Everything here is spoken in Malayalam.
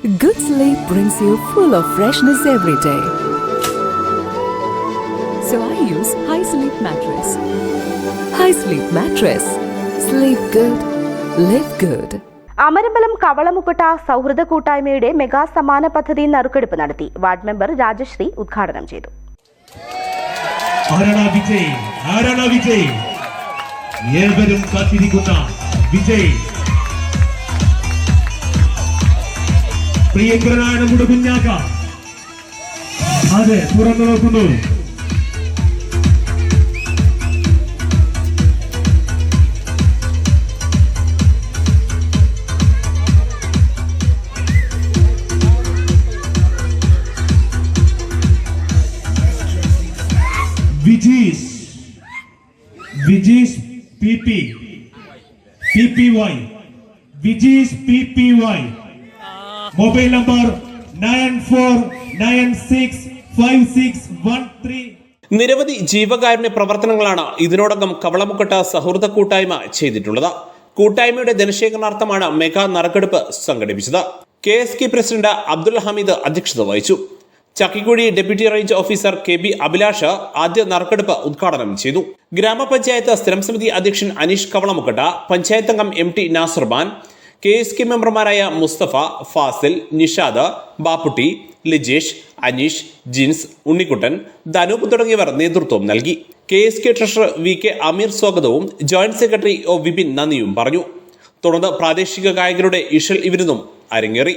Good sleep brings you full of freshness every day. So I use High Sleep Mattress. High Sleep Mattress. Sleep good. Live good. Amarambalam കവളമുക്കുട്ട സൗഹൃദ കൂട്ടായ്മയുടെ മെഗാ സമാന പദ്ധതി നറുക്കെടുപ്പ് നടത്തി വാർഡ് മെമ്പർ രാജശ്രീ ഉദ്ഘാടനം ചെയ്തു വിജയ് വിജയ് പ്രിയങ്കരനായ നമ്മുടെ കുഞ്ഞാക്ക അതെ തുറന്നു നോക്കുന്നു Vijeesh Vijeesh P P P P Y Vijeesh P P Y mobile number nine four nine six five six one three. നിരവധി ജീവകാരുണ്യ പ്രവർത്തനങ്ങളാണ് ഇതിനോടകം കവളമുക്കട്ട സൗഹൃദ കൂട്ടായ്മ ചെയ്തിട്ടുള്ളത്. കൂട്ടായ്മയുടെ ധനശേഖരണാർത്ഥമാണ് മെഗാ നറുക്കെടുപ്പ് സംഘടിപ്പിച്ചത്. K S K president Abdul Hameed അധ്യക്ഷത വഹിച്ചു. Chakkikuzhi deputy range officer K B Abhilash ആദ്യ നറുക്കെടുപ്പ് ഉദ്ഘാടനം ചെയ്തു. ഗ്രാമപഞ്ചായത്ത് സ്ഥിരം സമിതി അധ്യക്ഷൻ Aneesh Kavalamukkatta പഞ്ചായത്തംഗം M T Nasarban K S K മെമ്പർമാരായ മുസ്തഫ ഫാസിൽ നിഷാദ് ബാപ്പുട്ടി ലിജേഷ് അനീഷ് ജിൻസ് ഉണ്ണിക്കുട്ടൻ ധനൂപ് തുടങ്ങിയവർ നേതൃത്വം നൽകി. K S K treasurer V K Ameer സ്വാഗതവും ജോയിന്റ് സെക്രട്ടറി ഒ വിപിൻ നന്ദിയും പറഞ്ഞു. തുടർന്ന് പ്രാദേശിക ഗായകരുടെ ഇഷൽ ഇവരുന്നും അരങ്ങേറി.